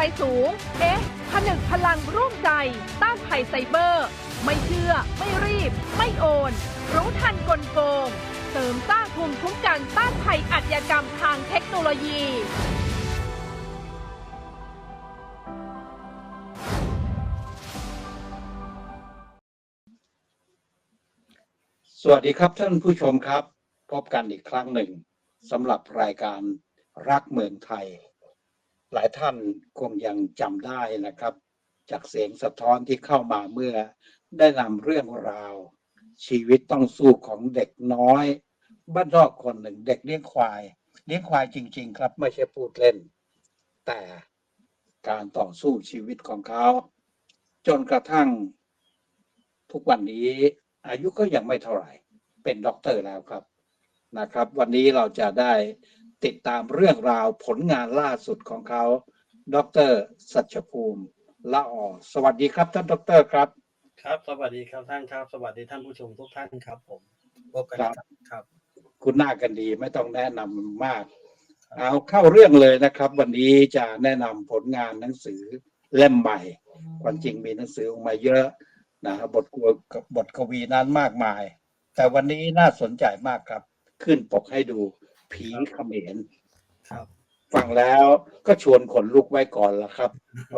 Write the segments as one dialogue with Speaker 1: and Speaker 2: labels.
Speaker 1: รสูง เอ๊ะ ผนึกพลังร่วมใจ ต้านภัยไซเบอร์ ไม่เชื่อ ไม่รีบ ไม่โอน รู้ทันกลโกง เสริมสร้างภูมิคุ้มกันต้านภัยอาชญากรรมทางเทคโนโลยี
Speaker 2: สวัสดีครับท่านผู้ชมครับ พบกันอีกครั้งหนึ่งสำหรับรายการรักเมืองไทย หลายท่านคงยังจำได้นะครับ จากเสียงสะท้อนที่เข้ามาเมื่อได้นำเรื่องราว ชีวิตต้องสู้ของเด็กน้อย บ้านนอกคนหนึ่งเด็กเลี้ยงควาย เลี้ยงควายจริง ๆ ครับไม่ใช่พูดเล่น แต่การต่อสู้ชีวิตของเขา จนกระทั่ง ทุกวันนี้อายุก็ยังไม่เท่าไหร่ เป็นด็อกเตอร์แล้วครับนะครับ วันนี้เราจะได้ ติดตามเรื่องราวผลงานล่าสุดของเขาด็อกเตอร์สัชภูมิละออสวัสดีครับท่านด็อกเตอร์ครับ
Speaker 3: ครับ สวัสดีครับท่านครับ สวัสดีท่านผู้ชมทุกท่านครับ ผมพบกัน
Speaker 2: ครับ
Speaker 3: ครับครับ
Speaker 2: คุณหน้ากันดีไม่ต้องแนะนำมาก เอาเข้าเรื่องเลยนะครับ วันนี้จะแนะนำผลงานหนังสือเล่มใหม่ ความจริงมีหนังสือออกมาเยอะนะครับบทกวบทกวีนั้นมากมาย แต่วันนี้น่าสนใจมากครับ ขึ้นปกให้ดู ผีเขมร
Speaker 3: ครับ
Speaker 2: ฟังแล้วก็ชวนขนลุกไว้ก่อนละครับ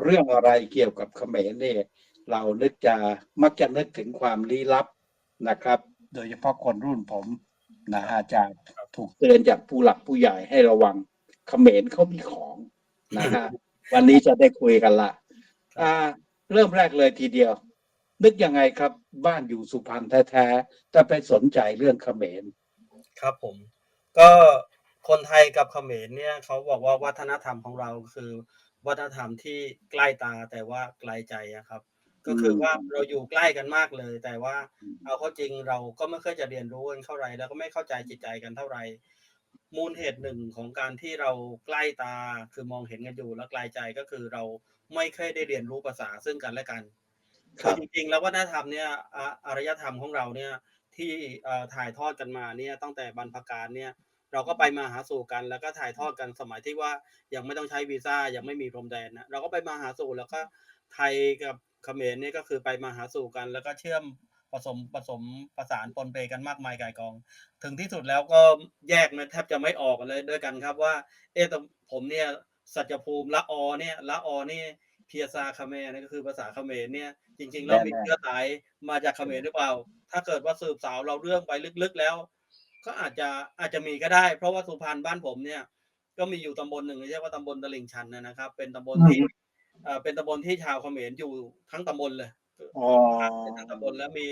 Speaker 2: เรื่องอะไรเกี่ยวกับเขมรเนี่ยเรานึกจะมักจะนึกถึงความลี้ลับนะครับ โดยเฉพาะคนรุ่นผมนะอาจารย์ถูกเตือนจากผู้หลักผู้ใหญ่ให้ระวังเขมรเขามีของนะฮะวันนี้จะได้คุยกันละอ่า เริ่มแรกเลยทีเดียว นึกยังไงครับ บ้านอยู่สุพรรณแท้ๆแต่ไปสนใจเรื่องเขมร
Speaker 3: ครับผม ก็คนไทยกับเขมรเนี่ยเขาบอกว่าวัฒนธรรมของเราคือ วัฒนธรรมที่ใกล้ตาแต่ว่าไกลใจอะครับ ก็คือว่าเราอยู่ใกล้กันมากเลย แต่ว่า
Speaker 2: อืม
Speaker 3: เอาเข้าจริงเราก็ไม่เคยจะเรียนรู้กันเท่าไหร่แล้วก็ไม่เข้าใจจิตใจกันเท่าไหร่มูลเหตุหนึ่งของการที่เราใกล้ตาคือมองเห็นกันอยู่แล้วไกลใจก็คือเราไม่เคยได้เรียนรู้ภาษาซึ่งกันและกัน
Speaker 2: ครับ
Speaker 3: อจริงๆแล้ววัฒนธรรมเนี่ยอะอารยธรรมของเราเนี่ย ที่ถ่ายทอดกันมาเนี่ยตั้งแต่บรรพการเนี่ยเราก็ไปมาหาสู่กัน แล้วก็ถ่ายทอดกันสมัยที่ว่ายังไม่ต้องใช้วีซ่ายังไม่มีพรมแดนนะเราก็ไปมาหาสู่แล้วก็ไทยกับเขมรเนี่ยก็คือไปมาหาสู่กัน แล้วก็เชื่อมผสมผสมประสานปนเปกันมากมายกายกอง ถึงที่สุดแล้วก็แยกมันแทบจะไม่ออกเลยด้วยกันครับว่า เอ๊ะแต่ผมเนี่ยสัจภูมิละออเนี่ยละออนี่เพียซาคาเมรนี่ก็คือภาษาเขมรเนี่ยจริงๆแล้วมี
Speaker 2: แน่ๆ
Speaker 3: เชื้อสายมาจากเขมรหรือเปล่า ถ้าเกิดว่าสืบสาวเราเรื่องไปลึกๆแล้ว ก็อาจจะอาจจะมีก็ได้ เพราะว่าสุพรรณบ้านผมเนี่ย ก็มีอยู่ตำบลหนึ่งเรียกว่าตำบลตลิ่งชันนะนะครับ เป็นตำบลที่เอ่อเป็นตำบลที่ชาวเขมรอยู่ทั้งตำบลเลย
Speaker 2: อ๋อ
Speaker 3: เป็นทั้งตำบลแล้วมี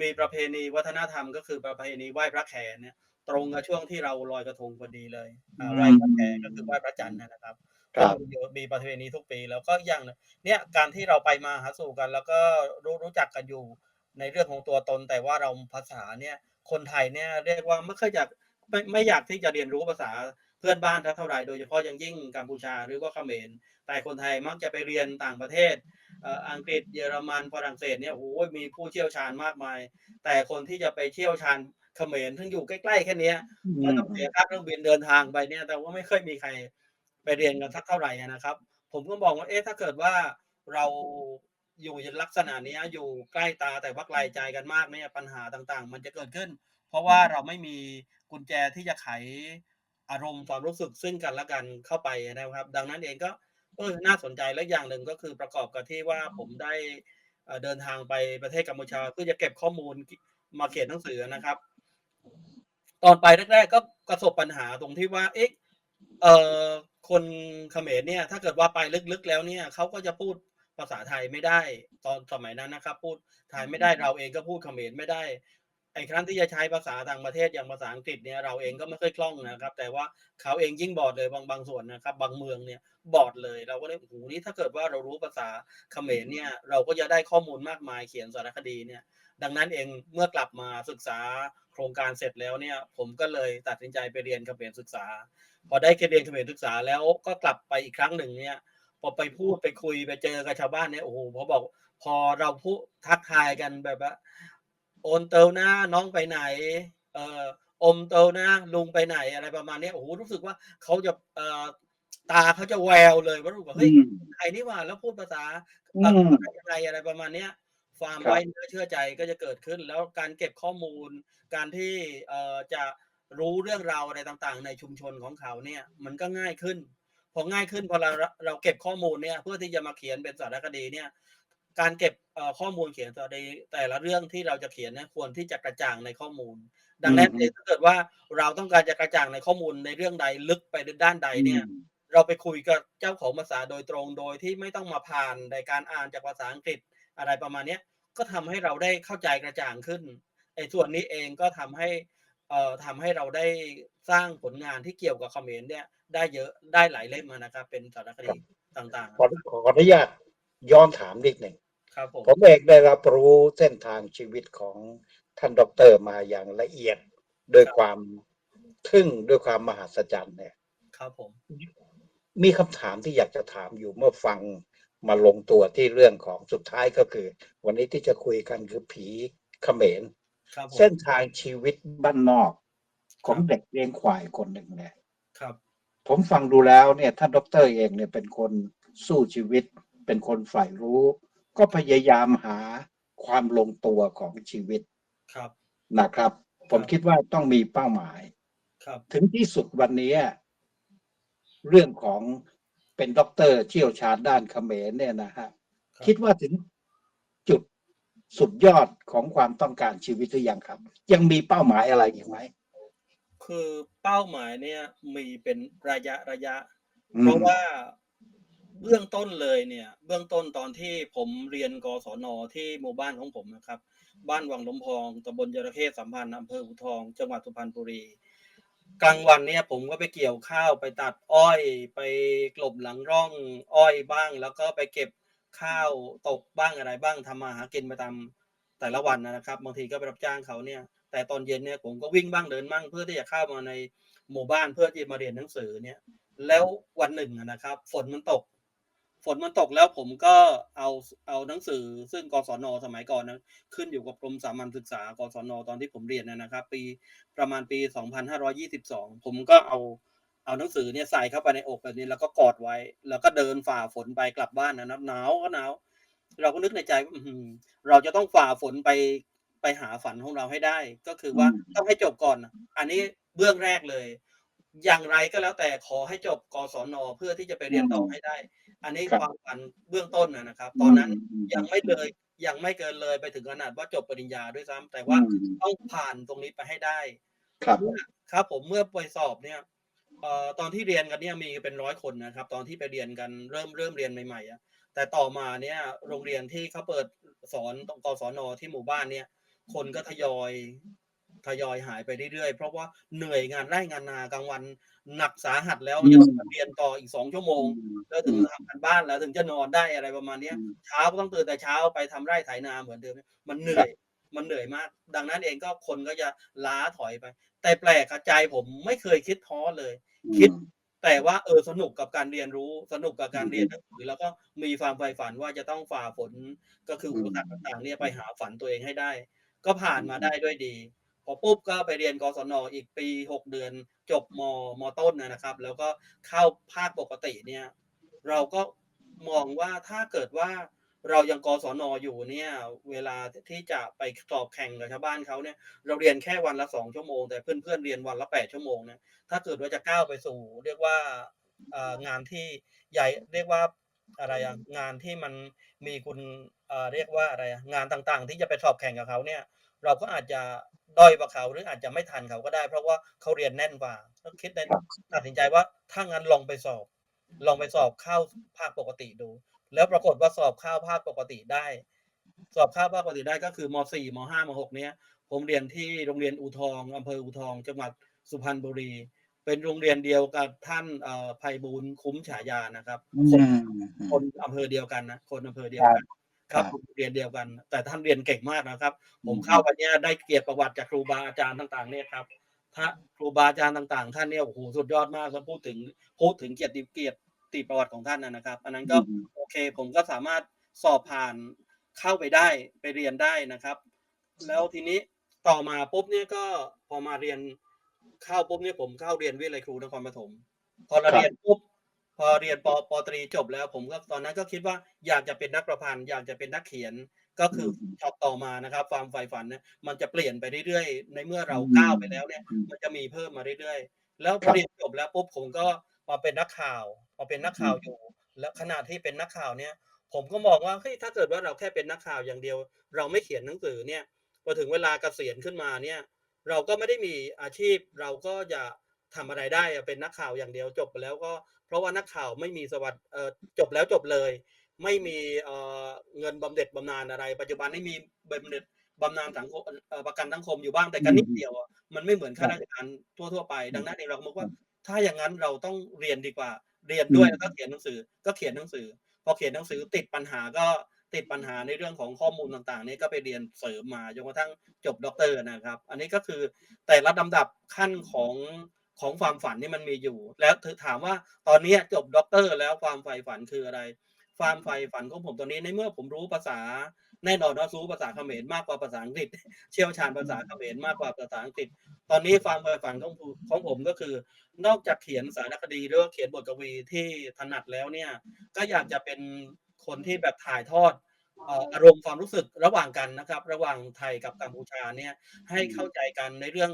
Speaker 3: มีประเพณีวัฒนธรรมก็คือประเพณีไหว้พระแขกเนี่ยตรงกับช่วงที่เราลอยกระทงพอดีเลยอ่าไหว้พระแขกก็คือไหว้พระจันทร์นะครับ
Speaker 2: ครับ
Speaker 3: ก็มีมีประเพณีทุกปีแล้วก็อย่างหนึ่งเนี่ยการที่เราไปมาหาสู่กัน แล้วก็รู้รู้จักกันอยู่ ในเรื่องของตัวตน แต่ว่าเราภาษาเนี่ยคนไทยเนี่ยเรียกว่าไม่เคยอยากไม่ไม่อยากที่จะเรียนรู้ภาษาเพื่อนบ้านเท่าไหร่โดยเฉพาะอย่างยิ่งกัมพูชาหรือว่าเขมรแต่คนไทยมักจะไปเรียนต่างประเทศอังกฤษเยอรมันฝรั่งเศสเนี่ยโอ้ยมีผู้เชี่ยวชาญมากมาย แต่คนที่จะไปเชี่ยวชาญเขมรซึ่งอยู่ใกล้ๆแค่นี้ก็ต้องเสียค่าเครื่องบินเดินทางไปเนี่ย แต่ว่าไม่เคยมีใครไปเรียนกันสักเท่าไหร่นะครับ ผมก็มองว่าเอ๊ะถ้าเกิดว่าเรา อยู่ในลักษณะเนี้ยอยู่ใกล้ตาแต่ว่าไกลใจกันมากเนี่ยปัญหาต่างๆ มันจะเกิดขึ้น เพราะว่าเราไม่มีกุญแจที่จะไขอารมณ์ความรู้สึกซึ่งกันและกันเข้าไปนะครับ ดังนั้นเองก็เออน่าสนใจและอย่างหนึ่งก็คือประกอบกับที่ว่าผมได้เอ่อเดินทางไปประเทศกัมพูชาเพื่อจะเก็บข้อมูลมาเขียนหนังสือนะครับ ตอนไปแรกๆก็ประสบปัญหาตรงที่ว่าเอ๊ะเอ่อคนเขมรเนี่ย ถ้าเกิดว่าไปลึกๆแล้วเนี่ยเขาก็จะพูด ภาษาไทยไม่ได้ ตอนสมัยนั้นนะครับ พูดไทยไม่ได้เราเองก็พูดเขมรไม่ได้ไอ้ครั้นที่จะใช้ภาษาต่างประเทศอย่างภาษาอังกฤษเนี่ยเราเองก็ไม่ค่อยคล่องนะครับ แต่ว่าเขาเองยิ่งบอดเลยบางบางส่วนนะครับ บางเมืองเนี่ยบอดเลยเราก็เลยโอ้โหนี่ถ้าเกิดว่าเรารู้ภาษาเขมรเนี่ยเราก็จะได้ข้อมูลมากมายเขียนสารคดีเนี่ย ดังนั้นเองเมื่อกลับมาศึกษาโครงการเสร็จแล้วเนี่ย ผมก็เลยตัดสินใจไปเรียนเขมรศึกษา พอได้เรียนเขมรศึกษาแล้วก็กลับไปอีกครั้งหนึ่งเนี่ย พอไปพูดไปคุยไปเจอกับชาวบ้านเนี่ยโอ้โหพอบอก พอเราพูดทักทายกันแบบว่าโอนเตลนะน้องไปไหน เอ่ออมเตลนะลุงไปไหนอะไรประมาณเนี้ยโอ้โหรู้สึกว่าเขาจะเอ่อตาเขาจะแววเลยว่ารู้สึกว่าเฮ้ย
Speaker 2: อืม
Speaker 3: ใครนี่หว่าแล้วพูดภาษา
Speaker 2: อื
Speaker 3: เอ่อ
Speaker 2: ม
Speaker 3: ได้ยังไงอะไรประมาณเนี้ยความ
Speaker 2: ครับ
Speaker 3: ไว้เนื้อเชื่อใจก็จะเกิดขึ้น แล้วการเก็บข้อมูล การที่เอ่อจะรู้เรื่องราวอะไรต่างๆ ในชุมชนของเขาเนี่ย มันก็ง่ายขึ้น พอง่ายขึ้นพอเราเราเก็บข้อมูลเนี่ยเพื่อที่จะมาเขียนเป็นสารคดีเนี่ยการเก็บเอ่อข้อมูลเขียนสารคดีแต่ละเรื่องที่เราจะเขียนเนี่ยควรที่จะกระจ่างในข้อมูล ดังนั้น
Speaker 2: อืม
Speaker 3: เองถ้าเกิดว่าเราต้องการจะกระจ่างในข้อมูลในเรื่องใดลึกไปด้านใดเนี่ยเราไปคุยกับเจ้าของภาษาโดยตรงโดยที่ไม่ต้องมาผ่านในการอ่านจากภาษาอังกฤษอะไรประมาณเนี้ยก็ทำให้เราได้เข้าใจกระจ่างขึ้นไอ้ส่วนนี้เองก็ทำให้ เอ่อทำให้เราได้สร้างผลงานที่เกี่ยวกับเขมรเนี่ย ได้เยอะได้หลายเล่มอะนะครับ เป็นสารคดีต่าง
Speaker 2: ขอขออนุญาตย้อนถามนิดหนึ่ง
Speaker 3: ๆ ครับผม
Speaker 2: ผมเองได้รับรู้เส้นทางชีวิตของท่านด็อกเตอร์มาอย่างละเอียดด้วยความทึ่งด้วยความมหัศจรรย์เนี่ย
Speaker 3: ครับผม
Speaker 2: มีคำถามที่อยากจะถามอยู่เมื่อฟังมาลงตัวที่เรื่องของสุดท้ายก็คือ วันนี้ที่จะคุยกันคือผีเขมร
Speaker 3: ครับผม
Speaker 2: เส้นทางชีวิตบ้านนอก ของเด็กเลี้ยงควายคนหนึ่งเนี่ย
Speaker 3: ครับ
Speaker 2: ผมฟังดูแล้วเนี่ยท่านด็อกเตอร์เองเนี่ยเป็นคนสู้ชีวิต เป็นคนใฝ่รู้ ก็พยายามหาความลงตัวของชีวิต
Speaker 3: ครับ
Speaker 2: นะครับ ผมคิดว่าต้องมีเป้าหมาย
Speaker 3: ครับ
Speaker 2: ถึงที่สุดวันนี้ เรื่องของเป็นด็อกเตอร์เชี่ยวชาญด้านเขมรเนี่ยนะฮะ
Speaker 3: ครับ
Speaker 2: คิดว่าถึงจุด สุดยอดของความต้องการชีวิตหรือยังครับ ยังมีเป้าหมายอะไรอีกไหม
Speaker 3: คือเป้าหมายเนี่ยมีเป็นระยะระยะ
Speaker 2: อืม
Speaker 3: เพราะว่าเบื้องต้นเลยเนี่ย เบื้องต้นตอนที่ผมเรียนกศนที่หมู่บ้านของผมนะครับ บ้านวังลมพองตำบลจระเข้สัมพันธ์อำเภออูทอง จังหวัดสุพรรณบุรี กลางวันเนี่ยผมก็ไปเกี่ยวข้าวไปตัดอ้อย ไปกลบหลังร่องอ้อยบ้าง แล้วก็ไปเก็บ ข้าวตกบ้างอะไรบ้างทำมาหากินไปตามแต่ละวันนะครับบางทีก็ไปรับจ้างเขาเนี่ย แต่ตอนเย็นเนี่ยผมก็วิ่งบ้างเดินบ้างเพื่อที่จะเข้ามาในหมู่บ้านเพื่อที่มาเรียนหนังสือเนี่ย แล้ววันหนึ่งนะครับ ฝนมันตก ฝนมันตกแล้วผมก็เอาเอาหนังสือ ซึ่งกศนสมัยก่อนนะขึ้นอยู่กับกรมสามัญศึกษากศนตอนที่ผมเรียนนะนะครับ ปีประมาณปี 2522 ผมก็เอา เอาหนังสือเนี่ยใส่เข้าไปในอกแบบนี้แล้วก็กอดไว้ แล้วก็เดินฝ่าฝนไปกลับบ้านนะหนาวก็หนาวเราก็นึกในใจว่าอื้อหือเราจะต้องฝ่าฝนไปไปหาฝันของเราให้ได้ ก็คือว่า
Speaker 2: อืม
Speaker 3: ต้องให้จบก่อน อันนี้เบื้องแรกเลย อย่างไรก็แล้วแต่ขอให้จบกศนเพื่อที่จะไปเรียนต่อให้ได้ อันนี้
Speaker 2: ครับ
Speaker 3: ความฝันเบื้องต้นนะนะครับ ตอนนั้น
Speaker 2: ม
Speaker 3: ยังไม่เลยยังไม่เกินเลยไปถึงขนาดว่าจบปริญญาด้วยซ้ำแต่ว่า
Speaker 2: อืม
Speaker 3: ต้องผ่านตรงนี้ไปให้ได้
Speaker 2: ครับ
Speaker 3: ครับผมเมื่อไปสอบเนี่ย เอ่อตอนที่เรียนกันเนี่ยมีเป็นร้อยคนนะครับ ตอนที่ไปเรียนกันเริ่มเริ่มเรียนใหม่ๆอะแต่ต่อมาเนี่ยโรงเรียนที่เขาเปิดสอนตรงกศนที่หมู่บ้านเนี่ย คนก็ทยอยทยอยหายไปเรื่อยๆ เพราะว่าเหนื่อยงานไร่งานนากลางวันหนักสาหัสแล้ว
Speaker 2: อืม
Speaker 3: ยังต้องเรียนต่ออีกสองชั่วโมง แล้วถึง
Speaker 2: อืม
Speaker 3: ทำกันบ้านแล้วถึงจะนอนได้อะไรประมาณเนี้ย
Speaker 2: อืม
Speaker 3: เช้าก็ต้องตื่นแต่เช้าไปทำไร่ไถนาเหมือนเดิมมันเหนื่อยมันเหนื่อยมาก ดังนั้นเองก็คนก็จะล้าถอยไป แต่แปลกอะใจผมไม่เคยคิดท้อเลย คิดแต่ว่าเออสนุกกับการเรียนรู้สนุกกับการเรียนหนังสือแล้วก็มีความใฝ่ฝันว่าจะต้องฝ่าฝนก็คืออุปสรรคต่างๆเนี่ยไปหาฝันตัวเองให้ได้ ก็ผ่านมาได้ด้วยดี พอปุ๊บก็ไปเรียนกศนอีกปีหกเดือน จบมมต้นนะครับ แล้วก็เข้าภาคปกติเนี่ย เราก็มองว่าถ้าเกิดว่า เรายังกศนอยู่เนี่ย เวลาที่จะไปสอบแข่งกับชาวบ้านเขาเนี่ย เราเรียนแค่วันละสองชั่วโมง แต่เพื่อนๆเรียนวันละแปดชั่วโมงเนี่ยถ้าเกิดว่าจะก้าวไปสู่ เรียกว่างานที่ใหญ่เรียกว่าอะไรอะงานที่มันมีคุณเรียกว่าอะไรงานต่างๆ ที่จะไปสอบแข่งกับเขาเนี่ย เราก็อาจจะด้อยกว่าเขาหรืออาจจะไม่ทันเขาก็ได้ เพราะว่าเขาเรียนแน่นกว่าก็คิดในตัดสินใจว่าถ้างั้นลองไปสอบ ลองไปสอบเข้าภาคปกติดู แล้วปรากฏว่าสอบเข้าภาคปกติได้ สอบเข้าภาคปกติได้ก็คือม .4 ม .5 ม .6 เนี้ย ผมเรียนที่โรงเรียนอูทองอำเภออูทองจังหวัดสุพรรณบุรี เป็นโรงเรียนเดียวกับท่านเอ่อไพบูลย์คุ้มฉายานะครับ คนคนอำเภอเดียวกันนะคนอำเภอเดียวกันครับ
Speaker 2: ครับ
Speaker 3: ผมเรียนเดียวกัน แต่ท่านเรียนเก่งมากนะครับผม
Speaker 2: อืม
Speaker 3: เข้าไปเนี่ยได้เกียรติประวัติจากครูบาอาจารย์ต่างๆ เนี่ยครับถ้าครูบาอาจารย์ต่าง ๆ ท่านเนี่ยโอ้โหสุดยอดมากแล้วพูดถึงพูดถึงเกียรติเกียรติ ประวัติของท่านนะนะครับ อันนั้นก็
Speaker 2: อืม
Speaker 3: โอเค ผมก็สามารถสอบผ่านเข้าไปได้ไปเรียนได้นะครับ แล้วทีนี้ต่อมาปุ๊บเนี่ยก็พอมาเรียนเข้าปุ๊บเนี่ยผมเข้าเรียนวิทยาลัยครูนครปฐมพอเรา
Speaker 2: ครับ
Speaker 3: เรียนปุ๊บพอเรียนปปตรีจบแล้วผมก็ตอนนั้นก็คิดว่าอยากจะเป็นนักประพันธ์อยากจะเป็นนักเขียนก็คืออ
Speaker 2: ม
Speaker 3: ช็อตต่อมานะครับความใฝ่ฝันเนี่ยมันจะเปลี่ยนไปเรื่อยๆ ในเมื่อเรา
Speaker 2: อืม
Speaker 3: ก้าวไปแล้วเนี่ย
Speaker 2: อืม
Speaker 3: มันจะมีเพิ่มมาเรื่อยๆ แล้วพ
Speaker 2: ครั
Speaker 3: อบเรียนจบแล้วปุ๊บผมก็มาเป็นนักข่าว มาเป็นนักข่าว
Speaker 2: อ
Speaker 3: ยู่ แล้วขณะที่เป็นนักข่าวเนี่ย ผมก็มองว่าเฮ้ยถ้าเกิดว่าเราแค่เป็นนักข่าวอย่างเดียว เราไม่เขียนหนังสือเนี่ยพอถึงเวลาเกษียณขึ้นมาเนี่ย เราก็ไม่ได้มีอาชีพ เราก็จะทำอะไรได้เป็นนักข่าวอย่างเดียวจบแล้วก็ เพราะว่านักข่าวไม่มีสวัสดิ์จบแล้วจบเลย ไม่มีเงินบำเหน็จบำนาญอะไร ปัจจุบันนี้มีบำเหน็จบำนาญสังคมประกันสังคมอยู่บ้างแต่ก็นิดเดียวมันไม่เหมือนข้าราชการทั่วๆไป ดังนั้นเองเราก็มองว่าถ้าอย่างนั้นเราต้องเรียนดีกว่า เรียนด้วย
Speaker 2: อืม
Speaker 3: แล้วก็เขียนหนังสือ ก็เขียนหนังสือ พอเขียนหนังสือติดปัญหาก็ติดปัญหาในเรื่องของข้อมูลต่างๆนี่ก็ไปเรียนเสริมมาจนกระทั่งจบด็อกเตอร์นะครับ อันนี้ก็คือแต่ละลำดับขั้นของของความฝันที่มันมีอยู่ แล้วเธอถามว่าตอนนี้จบด็อกเตอร์แล้วความใฝ่ฝันคืออะไร ความใฝ่ฝันของผมตอนนี้ในเมื่อผมรู้ภาษาแน่นอนว่ารู้ภาษาเขมรมากกว่าภาษาอังกฤษ เชี่ยวชาญภาษาเขมรมากกว่าภาษาอังกฤษ ตอนนี้ความใฝ่ฝันของผมของผมก็คือ นอกจากเขียนสารคดีหรือว่าเขียนบทกวีที่ถนัดแล้วเนี่ย ก็อยากจะเป็นคนที่แบบถ่ายทอดเอ่ออารมณ์ความรู้สึกระหว่างกันนะครับ ระหว่างไทยกับกัมพูชาเนี่ยให้เข้าใจกันในเรื่อง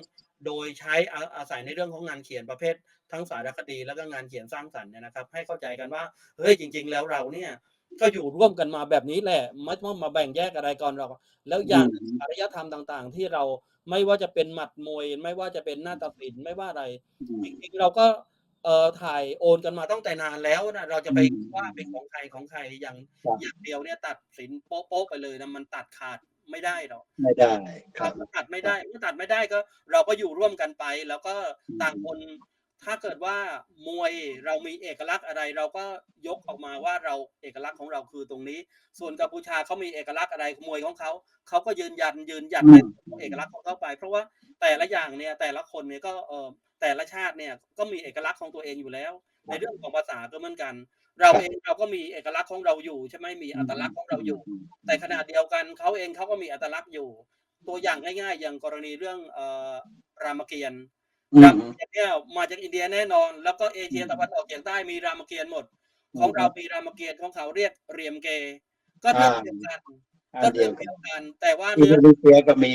Speaker 3: โดยใช้อาอาศัยในเรื่องของงานเขียนประเภท ทั้งสารคดีแล้วก็งานเขียนสร้างสรรค์เนี่ยนะครับ ให้เข้าใจกันว่าเฮ้ยจริง ๆ แล้วเราเนี่ยก็อยู่ร่วมกันมาแบบนี้แหละไม่ต้องมาแบ่งแยกอะไรก่อนหรอกแล้วอย่างหนึ่งอารยธรรมต่าง ๆ ที่เรา ไม่ว่าจะเป็นหมัดมวย ไม่ว่าจะเป็นหน้าตัดสินไม่ว่าอะไรจริงๆเราก็เอ่อถ่ายโอนกันมาตั้งแต่นานแล้วนะเราจะไป
Speaker 2: อืม
Speaker 3: ว่าเป็นของใครของใครอย่าง
Speaker 2: ครับ
Speaker 3: อย่างเดียวเนี่ยตัดสินโป๊ะๆไปเลยนะมันตัดขาดไม่ได้หรอก
Speaker 2: ไม่ได้ค
Speaker 3: ถ้า
Speaker 2: รับ
Speaker 3: มันตัดไม่ได้เมื่อตัดไม่ได้ก็ เราก็อยู่ร่วมกันไป แล้วก็
Speaker 2: อืม
Speaker 3: ต่างคน ถ้าเกิดว่ามวยเรามีเอกลักษณ์อะไร เราก็ยกออกมาว่าเราเอกลักษณ์ของเราคือตรงนี้ ส่วนกัมพูชาเขามีเอกลักษณ์อะไรมวยของเขาเขาก็ยืนยันยืนหยัดในเอกลักษณ์ของเขาไป เพราะว่าแต่ละอย่างเนี่ยแต่ละคนเนี่ยก็เออแต่ละชาติเนี่ยก็มีเอกลักษณ์ของตัวเองอยู่แล้ว ในเรื่องของภาษาก็เหมือนกัน เราเองเราก็มีเอกลักษณ์ของเราอยู่ใช่ไหมมีอัตลักษณ์ของเราอยู่ แต่ขณะเดียวกันเขาเองเขาก็มีอัตลักษณ์อยู่ ตัวอย่างง่าย ๆ อย่างกรณีเรื่องเอ่อรามเกียรติ์ รามเกียรติ์เนี่ยมาจากอินเดียแน่นอน แล้วก็เอเชียตะวันออกเฉียงใต้มีรามเกียรติ์หมด ของเรามีรามเกียรติ์ของเขาเรียกเรียมเกก็เรื่องเดียวกัน
Speaker 2: อั
Speaker 3: ก็
Speaker 2: นเดี
Speaker 3: เรื่
Speaker 2: ย
Speaker 3: อ
Speaker 2: ว
Speaker 3: ง
Speaker 2: กั
Speaker 3: เดี
Speaker 2: น
Speaker 3: ยวกัน แต่ว่า
Speaker 2: อิน
Speaker 3: เนื้อ
Speaker 2: โดนีเซียก็มี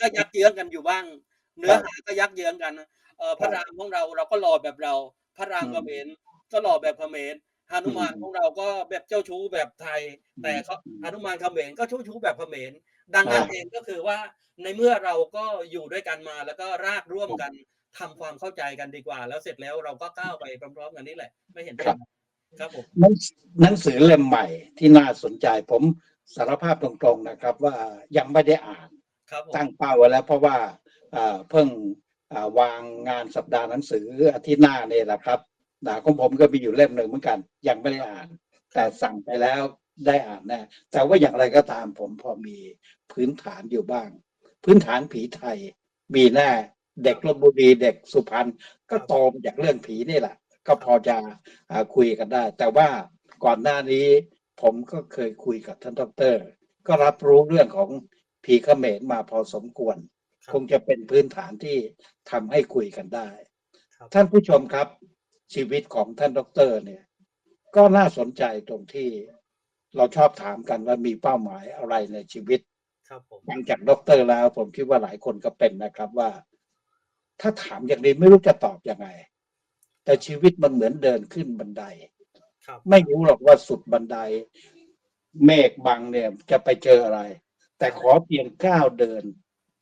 Speaker 3: ก็ยักเยื้องกันอยู่บ้าง เนื้อ
Speaker 2: ครับ
Speaker 3: หาก็ยักเยื้องกันเออพระรามของเราเราก็หล่อแบบเรา พระราม
Speaker 2: อืม
Speaker 3: เขมรก็หล่อแบบเขมรฮานุมาน
Speaker 2: อืม
Speaker 3: ของเราก็แบบเจ้าชู้แบบไทย แต่เขาฮานุมานเขมรก็ชู้ชู้แบบเขมรดังนั้น
Speaker 2: อ่า
Speaker 3: เองก็คือว่าในเมื่อเราก็อยู่ด้วยกันมาแล้วก็รากร่วมกัน ทำความเข้าใจกันดีกว่า แล้วเสร็จแล้วเราก็ก้าวไปพร้อมๆกันนี่แหละ ไม่เห็นเป็นไรครับผม
Speaker 2: หนังหนังสือเล่มใหม่ที่น่าสนใจผมสารภาพตรงๆนะครับ ว่ายังไม่ได้อ่าน
Speaker 3: ครับผม
Speaker 2: ตั้งเป้าไว้แล้ว เพราะว่าเอ่อเพิ่งเอ่อวางงานสัปดาห์หนังสืออาทิตย์หน้าเนี่ยแหละครับนะของผมก็มีอยู่เล่มหนึ่งเหมือนกัน ยังไม่ได้อ่าน แต่สั่งไปแล้วได้อ่านแน่แต่ว่าอย่างไรก็ตามผมพอมีพื้นฐานอยู่บ้าง พื้นฐานผีไทยมีแน่ เด็กลบบุรีเด็กสุพรรณก็โตมาจากเรื่องผีนี่แหละ ก็พอจะอ่าคุยกันได้ แต่ว่าก่อนหน้านี้ผมก็เคยคุยกับท่านดอกเตอรก็รับรู้เรื่องของผีเขมรมาพอสมควร
Speaker 3: ครับ
Speaker 2: คงจะเป็นพื้นฐานที่ทำให้คุยกันได้
Speaker 3: ครับ
Speaker 2: ท่านผู้ชมครับ ชีวิตของท่านดอกเตอรเนี่ย ก็น่าสนใจตรงที่เราชอบถามกันว่ามีเป้าหมายอะไรในชีวิต
Speaker 3: ครับผม
Speaker 2: ฟังจากดอกเตอรแล้วผมคิดว่าหลายคนก็เป็นนะครับว่า ถ้าถามอย่างนี้ไม่รู้จะตอบยังไง แต่ชีวิตมันเหมือนเดินขึ้นบันได
Speaker 3: ครับ
Speaker 2: ไม่รู้หรอกว่าสุดบันได เมฆบังเนี่ยจะไปเจออะไร แต่ขอเพียงก้าวเดิน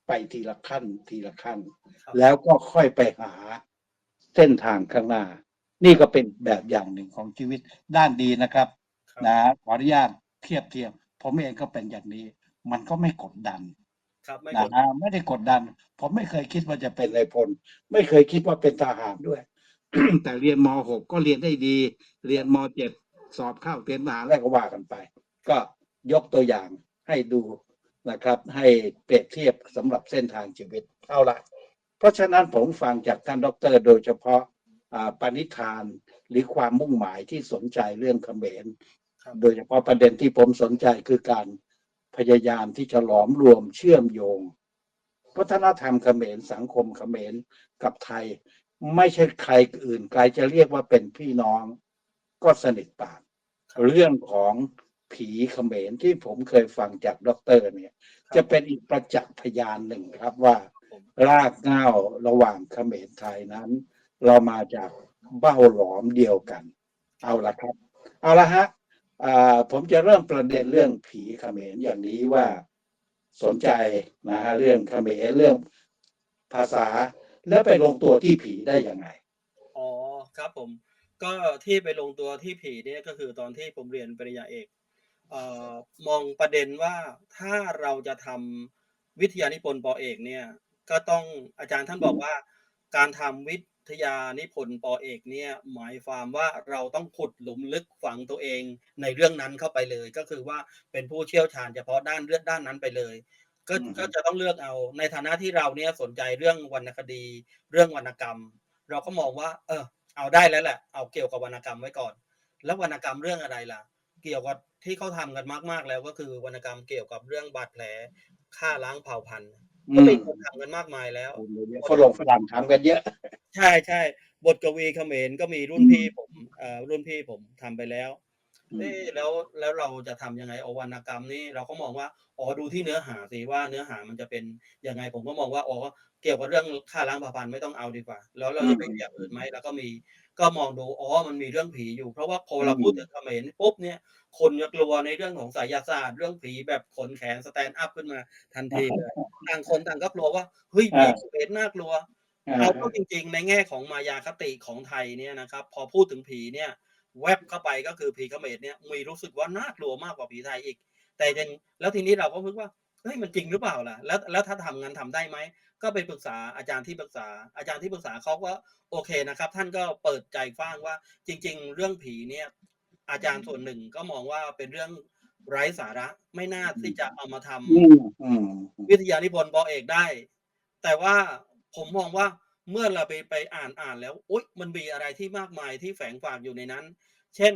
Speaker 2: ไปทีละขั้นทีละขั้น
Speaker 3: ครับ
Speaker 2: แล้วก็ค่อยไปหาเส้นทางข้างหน้า นี่ก็เป็นแบบอย่างหนึ่งของชีวิตด้านดีนะครับ
Speaker 3: ครับ
Speaker 2: นะขออนุญาตเทียบเทียบผมเองก็เป็นอย่างนี้ มันก็ไม่กดดัน
Speaker 3: ครับไม่
Speaker 2: นะ
Speaker 3: กด
Speaker 2: ฮะไม่ได้กดดัน ผมไม่เคยคิดว่าจะเป็นนายพล ไม่เคยคิดว่าเป็นทหารด้วย แต่เรียนม .6 ก็เรียนได้ดี เรียนม .7 สอบเข้าเตรียมทหารแล้วก็ว่ากันไป ก็ยกตัวอย่างให้ดูนะครับ ให้เปรียบเทียบสำหรับเส้นทางชีวิตเอาละเพราะฉะนั้นผมฟังจากท่านดอกเตอรโดยเฉพาะอ่าปณิธานหรือความมุ่งหมายที่สนใจเรื่องเขมร
Speaker 3: ครับ
Speaker 2: โดยเฉพาะประเด็นที่ผมสนใจคือการ พยายามที่จะหลอมรวมเชื่อมโยง วัฒนธรรมเขมรสังคมเขมรกับไทย ไม่ใช่ใครอื่นไกลจะเรียกว่าเป็นพี่น้องก็สนิทปาก
Speaker 3: ครับ
Speaker 2: เรื่องของผีเขมรที่ผมเคยฟังจากด็อกเตอร์เนี่ย
Speaker 3: ครับ
Speaker 2: จะเป็นอีกประจักษ์พยานหนึ่งครับว่า
Speaker 3: ผม
Speaker 2: รากเหง้าระหว่างเขมรไทยนั้น เรามาจากเบ้าหลอมเดียวกัน เอาละครับ เอาละฮะอ่า ผมจะเริ่มประเด็นเรื่องผีเขมรอย่างนี้ว่าสนใจนะฮะเรื่องเขมรเรื่องภาษา แล้วไปลงตัวที่ผีได้ยังไง
Speaker 3: อ๋อครับผมก็ที่ไปลงตัวที่ผีเนี่ยก็คือตอนที่ผมเรียนปริญญาเอกเอ่อมองประเด็นว่าถ้าเราจะทำวิทยานิพนธ์ปอเอกเนี่ย ก็ต้องอาจารย์ท่านบอกว่า การทำวิ ทยานิพนธ์ปอเอกเนี่ยหมายความว่าเราต้องขุดหลุมลึกฝังตัวเองในเรื่องนั้นเข้าไปเลย ก็คือว่าเป็นผู้เชี่ยวชาญเฉพาะด้านเรื่องด้านนั้นไปเลย ก็
Speaker 2: อืม
Speaker 3: ก็จะต้องเลือกเอาในฐานะที่เราเนี่ยสนใจเรื่องวรรณคดี เรื่องวรรณกรรม เราก็มองว่า เออ เอาได้แล้วแหละเอาเกี่ยวกับวรรณกรรมไว้ก่อน แล้ววรรณกรรมเรื่องอะไรล่ะ เกี่ยวกับที่เขาทำกันมากๆแล้วก็คือวรรณกรรมเกี่ยวกับเรื่องบาดแผลฆ่าล้างเผ่าพันธุ์ ก็มีคนทำกันมากมายแล้ว
Speaker 2: ฝรั่งฝรั่งทำกันเยอะ
Speaker 3: ใช่ใช่บทกวีเขมรก็มีรุ่นพี่ผมเอ่อรุ่นพี่ผมทำไปแล้ว เอ๊ะแล้วแล้วเราจะทำยังไงเอาวรรณกรรมนี่เราก็มองว่าอ๋อดูที่เนื้อหาสิว่าเนื้อหามันจะเป็นยังไงผมก็มองว่าอ๋อเกี่ยวกับเรื่องฆ่าล้างเผ่าพันธุ์ไม่ต้องเอาดีกว่า แล้วเราจะไปอย่างอื่นไหมแล้วก็มีก็มองดูอ๋อมันมีเรื่องผีอยู่เพราะว่าพอเราพูดถึงเขมรปุ๊บเนี่ยคนจะกลัวในเรื่องของไสายศาสตร์เรื่องผีแบบขนแขนสแตนด์อัพขึ้นมาทันทีเลยต่างคนต่างก็กลัวว่าเฮ้ยผีเขมรน่ากลัวเอาเข้าจริงๆ ในแง่ของมายาคติของไทยเนี่ยนะครับ พอพูดถึงผีเนี่ย แวบเข้าไปก็คือผีเขมรเนี่ยมีรู้สึกว่าน่ากลัวมากกว่าผีไทยอีก แต่ยังแล้วทีนี้เราก็คิดว่าเฮ้ยมันจริงหรือเปล่าล่ะแล้วแล้วถ้าทำงานทำได้ไหมก็ไปปรึกษาอาจารย์ที่ปรึกษา อาจารย์ที่ปรึกษาเขาก็โอเคนะครับ ท่านก็เปิดใจฟ้างว่าจริง ๆ เรื่องผีเนี่ย อาจารย์ส่วนหนึ่งก็มองว่าเป็นเรื่องไร้สาระไม่น่าที่จะเอามาทำ
Speaker 2: อืมอืม
Speaker 3: วิทยานิพนธ์ปอเอกได้ แต่ว่าผมมองว่า เมื่อเราไปไปอ่านอ่านแล้วอุ๊ยมันมีอะไรที่มากมายที่แฝงฝากอยู่ในนั้น เช่น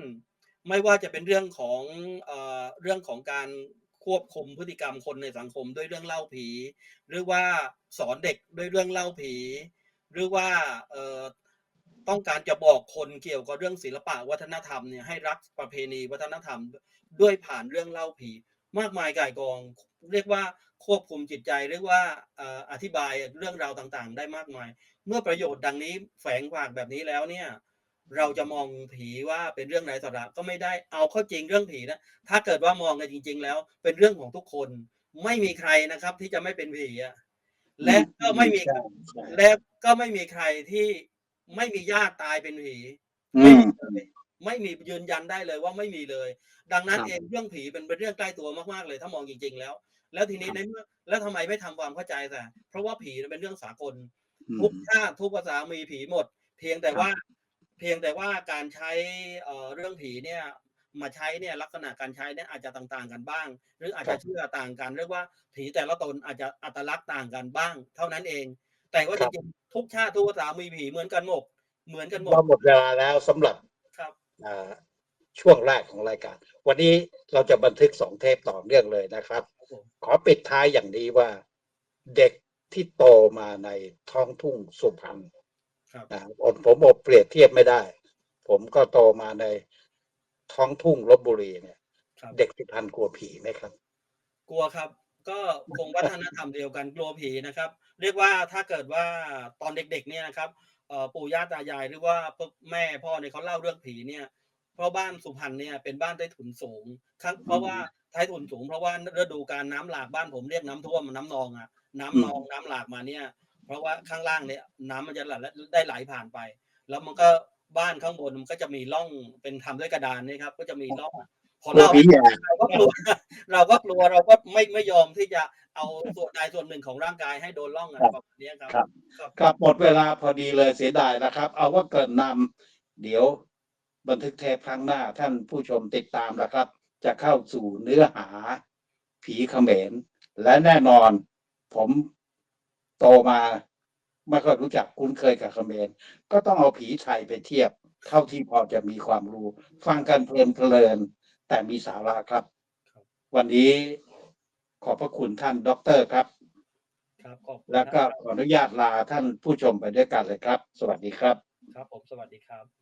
Speaker 3: ไม่ว่าจะเป็นเรื่องของเอ่อเรื่องของการควบคุมพฤติกรรมคนในสังคมด้วยเรื่องเล่าผี หรือว่าสอนเด็กด้วยเรื่องเล่าผี หรือว่าเอ่อต้องการจะบอกคนเกี่ยวกับเรื่องศิลปะวัฒนธรรมเนี่ยให้รักประเพณีวัฒนธรรมด้วยผ่านเรื่องเล่าผี มากมายก่ายกอง เรียกว่า ควบคุมจิตใจเรียกว่าเอ่ออธิบายเรื่องราวต่างๆ ได้มากมาย เมื่อประโยชน์ดังนี้แฝงฝากแบบนี้แล้วเนี่ยเราจะมองผีว่าเป็นเรื่องไร้สาระก็ไม่ได้เอาเข้าจริงเรื่องผีนะถ้าเกิดว่ามองกันจริง ๆ แล้ว เป็นเรื่องของทุกคนไม่มีใครนะครับ ที่จะไม่เป็นผีอะและก็ไม่มี
Speaker 2: ใช่ใช่
Speaker 3: และก็ไม่มีใครที่ไม่มีญาติตายเป็นผี
Speaker 2: อื
Speaker 3: ไม่
Speaker 2: ม
Speaker 3: มีเลยไม่มียืนยันได้เลยว่าไม่มีเลย ดังนั้น
Speaker 2: ครับ
Speaker 3: เองเรื่องผีเป็นเป็นเรื่องใกล้ตัวมากๆเลย ถ้ามองจริง ๆ แล้ว แล้วทีนี้ในเมื่อแล้วทำไมไม่ทำความเข้าใจแต่เพราะว่าผีเป็นเรื่องสากล
Speaker 2: อืม
Speaker 3: ทุกชาติทุกภาษามีผีหมด เพียงแต่
Speaker 2: ครับ
Speaker 3: ว่า เพียงแต่ว่าการใช้เอ่อเรื่องผีเนี่ยมาใช้เนี่ยลักษณะการใช้เนี่ยอาจจะต่างๆกันบ้าง หรืออาจจะเชื่อต่างกันเรียกว่าผีแต่ละตนอาจจะอัตลักษณ์ต่างกันบ้าง เท่านั้นเอง แต่ว่าจริงๆทุกชาติทุกภาษามีผีเหมือนกันหมดเหมือนกันหมด
Speaker 2: เราหมดเวลาแล้วสำหรับ
Speaker 3: ครับ
Speaker 2: อ่าช่วงแรกของรายการ วันนี้เราจะบันทึกสองเทปต่อเนื่องเลยนะครับ
Speaker 3: ครับผม
Speaker 2: ขอปิดท้ายอย่างนี้ว่า เด็กที่โตมาในท้องทุ่งสุพรรณ
Speaker 3: ครับ
Speaker 2: นะผมผมบอกเปรียบเทียบไม่ได้ ผมก็โตมาในท้องทุ่งลบบุรีเนี่ย
Speaker 3: ครับ
Speaker 2: เด็กสุพรรณกลัวผีไหมครับ
Speaker 3: กลัวครับ ก็คงวัฒนธรรมเดียวกันกลัวผีนะครับ เรียกว่าถ้าเกิดว่าตอนเด็กๆเนี่ยนะครับเอ่อปู่ย่าตายายหรือว่าพวกแม่พ่อเนี่ยเขาเล่าเรื่องผีเนี่ย เพราะบ้านสุพรรณเนี่ยเป็นบ้านใต้ถุนสูงครับเพราะว่าใต้ถุนสูงเพราะว่าฤดูการน้ำหลากบ้านผมเรียกน้ำท่วมน้ำนองอะน้ำนองน้ำหลากมาเนี่ย เพราะว่าข้างล่างเนี่ยน้ำมันจะไหลได้ไหลผ่านไป แล้วมันก็บ้านข้างบนมันก็จะมีร่องเป็นทำด้วยกระดานนี่ครับ ก็จะมีร่องพพอก
Speaker 2: ลัว
Speaker 3: เรา
Speaker 2: ผีแย่
Speaker 3: เราก็กลัวเราก็กลัวเราก็ไม่ไม่ยอมที่จะเอาส่วนใดส่วนหนึ่งของร่างกายให้โดนล่องอะไรแบบนี้ครับ
Speaker 2: ครับ
Speaker 3: ครับ
Speaker 2: ครับหมดเวลาพอดีเลยเสียดายนะครับ เอาว่าเกินนำเดี๋ยว บันทึกเทปครั้งหน้าท่านผู้ชมติดตามนะครับ จะเข้าสู่เนื้อหาผีเขมร และแน่นอนผมโตมาไม่ค่อยรู้จักคุ้นเคยกับเขมร ก็ต้องเอาผีไทยไปเทียบ เท่าที่พอจะมีความรู้ ฟังกันเพลินเพลินๆแต่มีสาระครับ วันนี้ขอบพระคุณท่านด็อกเตอร์ครับ
Speaker 3: ครับขอบคุณ
Speaker 2: แล้วก็
Speaker 3: ครับ
Speaker 2: ขออนุญาตลาท่านผู้ชมไปด้วยกันเลยครับ สวัสดีครับ
Speaker 3: ครับผมสวัสดีครับ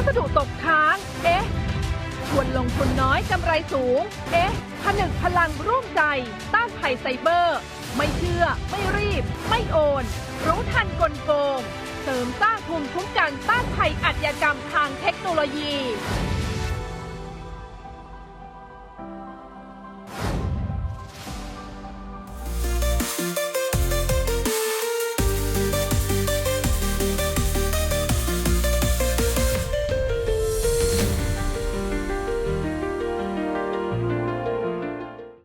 Speaker 1: พัสดุตกค้าง เอ๊ะ ชวนลงทุนน้อยกำไรสูง เอ๊ะ ผนึกพลังร่วมใจ ต้านภัยไซเบอร์ ไม่เชื่อ ไม่รีบ ไม่โอน รู้ทันกลโกง เสริมสร้างภูมิคุ้มกันต้านภัยอาชญากรรมทางเทคโนโลยี